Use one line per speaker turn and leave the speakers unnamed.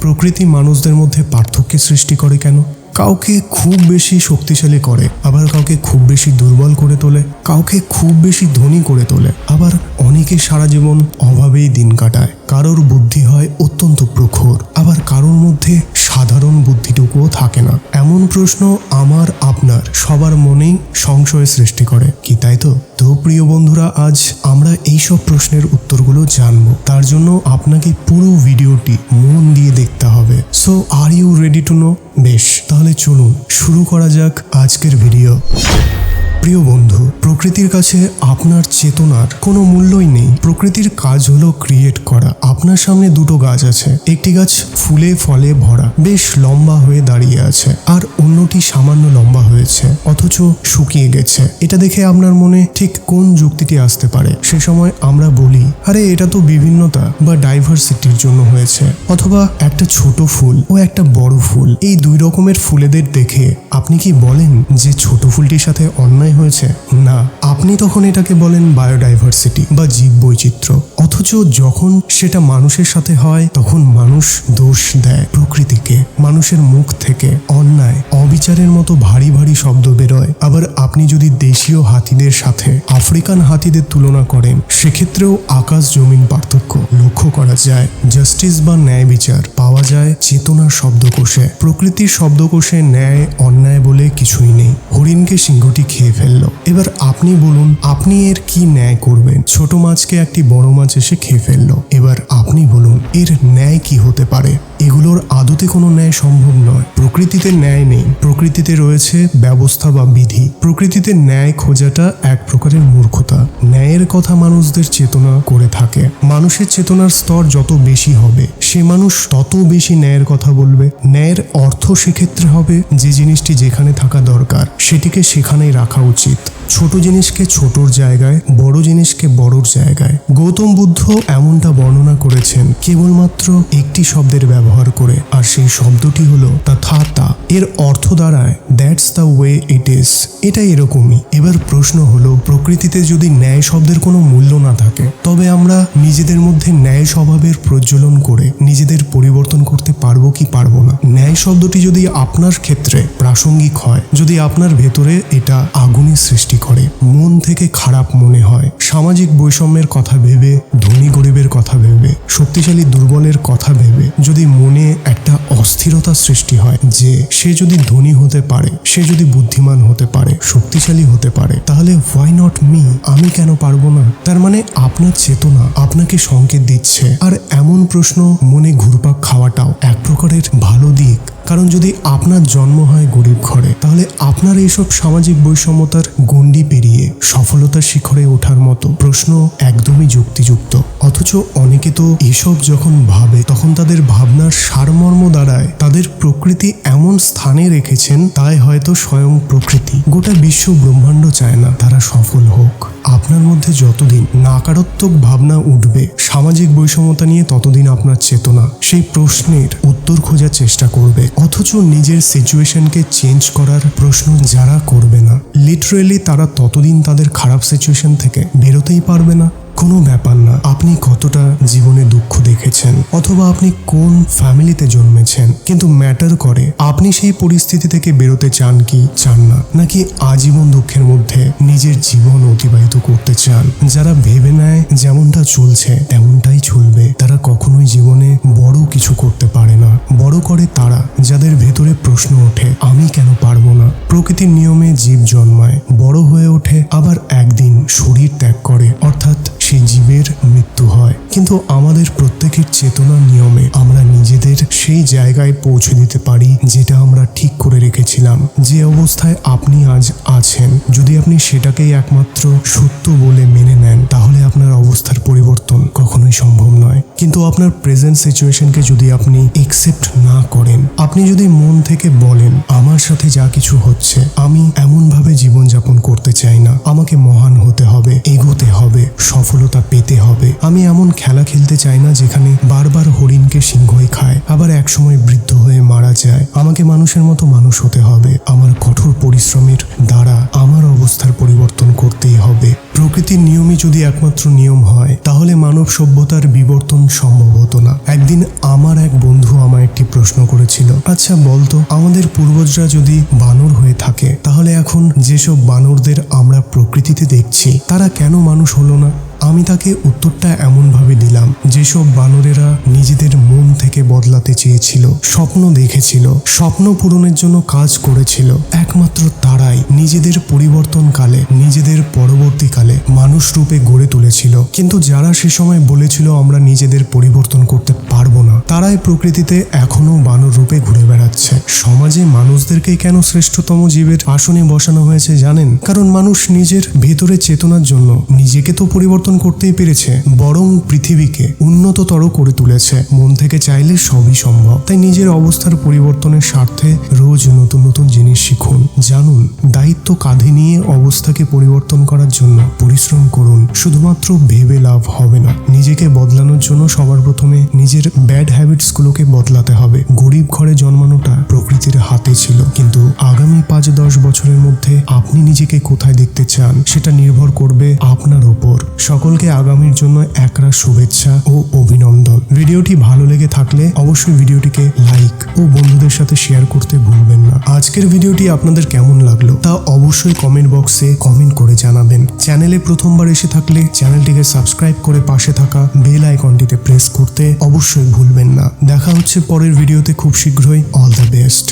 প্রকৃতি মানুষদের মধ্যে পার্থক্য সৃষ্টি করে কেন? কাউকে খুব বেশি শক্তিশালী করে, আবার কাউকে খুব বেশি দুর্বল করে তোলে, কাউকে খুব বেশি ধনী করে তোলে, আবার অনেকে সারা জীবন অভাবেই দিন কাটায়। কারোর বুদ্ধি হয় অত্যন্ত প্রখর, আবার কারোর মধ্যে সাধারণ বুদ্ধিটুকুও থাকে না। এমন প্রশ্ন আমার, আপনার, সবার মনেই সংশয়ের সৃষ্টি করে। কি তাই তো? তো প্রিয় বন্ধুরা, আজ আমরা এই সব প্রশ্নের উত্তরগুলো জানব। তার জন্য আপনাকে পুরো ভিডিওটি মন দিয়ে দেখতে হবে। So are you ready to know বেশ তাহলে চলুন শুরু করা যাক আজকের ভিডিও প্রিয় বন্ধু, প্রকৃতির কাছে আপনার চেতনার কোনো মূল্যই নেই। প্রকৃতির কাজ হলো ক্রিয়েট করা। আপনার সামনে দুটো গাছ আছে। একটি গাছ ফুলে, ফলে ভরা, বেশ লম্বা হয়ে দাঁড়িয়ে আছে, আর অন্যটি সামান্য লম্বা হয়েছে, অথচ শুকিয়ে গেছে। এটা দেখে আপনার মনে ঠিক কোন যুক্তিটি আসতে পারে? সে সময় আমরা বলি, আরে, এটা তো বিভিন্নতা বা ডাইভার্সিটির জন্য হয়েছে। অথবা, একটা ছোট ফুল ও একটা বড় ফুল। এই দুই রকমের ফুলেদের দেখে আপনি কি বলেন যে ছোট ফুলটির সাথে অন্যায় হয়েছে, না, আপনি তখন এটাকে বলেন বায়োডাইভার্সিটি বা জীব বৈচিত্র্য অথচ যখন সেটা মানুষের সাথে হয়, তখন মানুষ দোষ দেয় প্রকৃতিকে। মানুষের মুখ থেকে অন্যায়, অবিচারের মতো ভারী ভারী শব্দ বেরোয়। আবার আপনি যদি দেশীয় হাতিদের সাথে আফ্রিকান হাতিদের তুলনা করেন, সেক্ষেত্রেও আকাশ জমিন পার্থক্য লক্ষ্য করা যায়। জাস্টিস বা ন্যায় বিচার পাওয়া যায় চেতনার শব্দকোষে। প্রকৃতির শব্দকোষে ন্যায়, অন্যায় বলে কিছুই নেই। হরিণকে সিংহটি খেয়ে ফেলল। এবার আপনি বলুন, আপনি এর কি ন্যায় করবেন? ছোট মাছকে একটি বড় মাছ এসে খেয়ে ফেলল। এবার আপনি বলুন, এর ন্যায় কি হতে পারে? এগুলোর আদতে কোনো ন্যায় সম্ভব নয়। প্রকৃতিতে ন্যায় নেই। প্রকৃতিতে রয়েছে ব্যবস্থা বা বিধি। প্রকৃতিতে ন্যায় খোঁজাটা এক প্রকারের মূর্খতা। ন্যায়ের কথা মানুষদের চেতনা করে থাকে। মানুষের চেতনার স্তর যত বেশি হবে, সে মানুষ তত বেশি ন্যায়ের কথা বলবে। ন্যায়ের অর্থ সেক্ষেত্রে হবে যে জিনিসটি যেখানে থাকা দরকার, সেটিকে সেখানেই রাখা উচিত। ছোট জিনিসকে ছোটর জায়গায়, বড় জিনিসকে বড়র জায়গায়। গৌতম বুদ্ধ এমনটা বর্ণনা করেছেন, কেবলমাত্র একটি শব্দের ব্যবহার করে, আর সেই শব্দটি হলো তথাতা। এর অর্থ দাঁড়ায় that's the way it is এটা এরকমই। এবার প্রশ্ন হলো, প্রকৃতিতে যদি ন্যায় শব্দের কোনো মূল্য না থাকে, তবে আমরা নিজেদের মধ্যে ন্যায় স্বভাবের প্রজ্বলন করে নিজেদের পরিবর্তন করতে পারব কি পারব না? ন্যায় শব্দটি যদি আপনার ক্ষেত্রে প্রাসঙ্গিক হয়, যদি আপনার ভেতরে এটা আগুনের সৃষ্টি করে। মন থেকে খারাপ মনে হয়। সামাজিক বৈষম্যের কথা ভেবে, ধনী গরিবের কথা ভেবে, শক্তিশালী দুর্বলের কথা ভেবে যদি মনে একটা অস্থিরতা সৃষ্টি হয় যে সে যদি ধনী হতে পারে, সে যদি বুদ্ধিমান হতে পারে, শক্তিশালী হতে পারে, তাহলে হোয়াই নট মি আমি কেন পারব না? তার মানে আপনার চেতনা আপনাকে সংকেত দিচ্ছে। আর এমন প্রশ্ন মনে ঘুরপাক খাওয়াটাও এক প্রকারের ভালো দিক। কারণ যদি আপনার জন্ম হয় গরিব ঘরে, তাহলে আপনার এইসব সামাজিক বৈষম্যতার গণ্ডি পেরিয়ে সফলতার শিখরে ওঠার মতো প্রশ্ন একদমই যুক্তিযুক্ত। অথচ অনেকে তো এসব যখন ভাবে, তখন তাদের ভাবনার সারমর্ম তাদের প্রকৃতি এমন স্থানে রেখেছেন, তাই হয়তো স্বয়ং প্রকৃতি। গোটা বিশ্ব ব্রহ্মাণ্ড চায় না, তারা সফল হোক। আপনার মধ্যে যতদিন নাকারাত্মক ভাবনা উঠবে, সামাজিক বৈষম্যতা নিয়ে ততদিন আপনার চেতনা। সেই প্রশ্নের উত্তর খোঁজার চেষ্টা করবে। অথচ নিজের সিচুয়েশনকে চেঞ্জ করার প্রশ্ন যারা করবে না, লিটারেলি তারা ততদিন তাদের খারাপ সিচুয়েশন থেকে বেরোতেই পারবে না। কোনো ব্যাপার না, আপনি কতটা জীবনে দেখেছেন অথবা আপনি কোন ফ্যামিলিতে জন্মেছেন, কিন্তু ম্যাটার করে, আপনি সেই পরিস্থিতি থেকে বেরোতে চান কি চান না? নাকি আজীবন দুঃখের মধ্যে নিজের জীবন অতিবাহিত করতে চান? যারা ভেবে নেয় যেমনটা চলছে, তেমনটাই চলবে। তারা কখনোই জীবনে বড় কিছু করতে পারে না। বড় করে তারা, যাদের ভেতরে প্রশ্ন ওঠে, আমি কেন পারব না? প্রকৃতির নিয়মে জীব জন্মায়, বড় হয়ে ওঠে, আবার কিন্তু আমাদের প্রত্যেকের চেতনার নিয়মে আমরা নিজেদের সেই জায়গায় পৌঁছে দিতে পারি যেটা আমরা ঠিক করে রেখেছিলাম। যে অবস্থায় আপনি আজ আছেন, যদি আপনি সেটাকেই একমাত্র সত্য বলে মেনে নেন আপনার অবস্থার পরিবর্তন কখনোই সম্ভব নয়। কিন্তু আপনার প্রেজেন্ট সিচুয়েশনকে যদি আপনি একসেপ্ট না করেন, আপনি যদি মন থেকে বলেন, আমার সাথে যা কিছু হচ্ছে, আমি এমনভাবে জীবনযাপন করতে চাই না। আমাকে মহান হতে হবে, এগোতে হবে, সফলতা পেতে হবে। আমি এমন খেলা খেলতে চাই না যেখানে বারবার হরিণকে সিংহই খায়, আবার একসময় বৃদ্ধ হয়ে মারা যায়। আমাকে মানুষের মতো মানুষ হতে হবে। আমার কঠোর পরিশ্রমের দ্বারা আমার অবস্থার পরিবর্তন করতেই হবে। প্রকৃতির নিয়মই যদি একমাত্র নিয়ম হয়, তাহলে মানব সভ্যতার বিবর্তন সম্ভব হতো না। একদিন আমার এক বন্ধু আমায় প্রশ্ন করেছিল আচ্ছা বলতো আমাদের পূর্বজরা যদি বানর হয়ে থাকে, তাহলে এখন যেসব বানরদের আমরা প্রকৃতিতে দেখছি, তারা কেন মানুষ হলো না? আমি তাকে উত্তরটা এমনভাবে দিলাম যেসব বানরেরা নিজেদের মন থেকে বদলাতে চেয়েছিল, স্বপ্ন দেখেছিল, স্বপ্ন পূরণের জন্য কাজ করেছিল। একমাত্র তারাই নিজেদের পরিবর্তনকালে, নিজেদের পরবর্তীকালে মানুষ রূপে গড়ে তুলেছিল। কিন্তু যারা সে সময় বলেছিল আমরা নিজেদের পরিবর্তন করতে পারব না, তারাই প্রকৃতিতে এখনও বানর রূপে ঘুরে বেড়াচ্ছে। সমাজে মানুষদেরকেই কেন শ্রেষ্ঠতম জীবের আসনে বসানো হয়েছে জানেন? কারণ মানুষ নিজের ভেতরে চেতনার জন্য নিজেকে তো পরিবর্তন করতেই পেরেছে, বরং পৃথিবীকে উন্নততর করে তুলেছে। মন থেকে চাইলে সবই সম্ভব। তাই নিজের অবস্থার পরিবর্তনের স্বার্থে রোজ নতুন নতুন জিনিস শিখুন। জানুন, দায়িত্ব কাঁধে নিয়ে অবস্থাকে পরিবর্তন করার জন্য পরিশ্রম করুন। শুধুমাত্র ভেবে লাভ হবে না। নিজেকে বদলানোর জন্য সবার প্রথমে নিজের ব্যাড হ্যাবিটসগুলোকে বদলাতে হবে। গরিব ঘরে জন্মানোটা প্রকৃতির হাতে ছিল। কিন্তু আগামী পাঁচ দশ বছরের মধ্যে আপনি নিজেকে কোথায় দেখতে চান, সেটা নির্ভর করবে আপনার ওপর। সকলকে আগামীর জন্য একরা শুভেচ্ছা ও অভিনন্দন। ভিডিওটি ভালো লেগে থাকলে অবশ্যই ভিডিওটিকে লাইক ও বন্ধুদের সাথে শেয়ার করতে ভুলবেন না। আজকের ভিডিওটি আপনাদের কেমন লাগল তা অবশ্যই কমেন্ট বক্সে কমেন্ট করে জানাবেন। চ্যানেলে প্রথমবার এসে থাকলে চ্যানেলটিকে সাবস্ক্রাইব করে পাশে থাকা বেল আইকনটিতে প্রেস করতে অবশ্যই ভুলবেন না। দেখা হচ্ছে পরের ভিডিওতে খুব শীঘ্রই। All the best.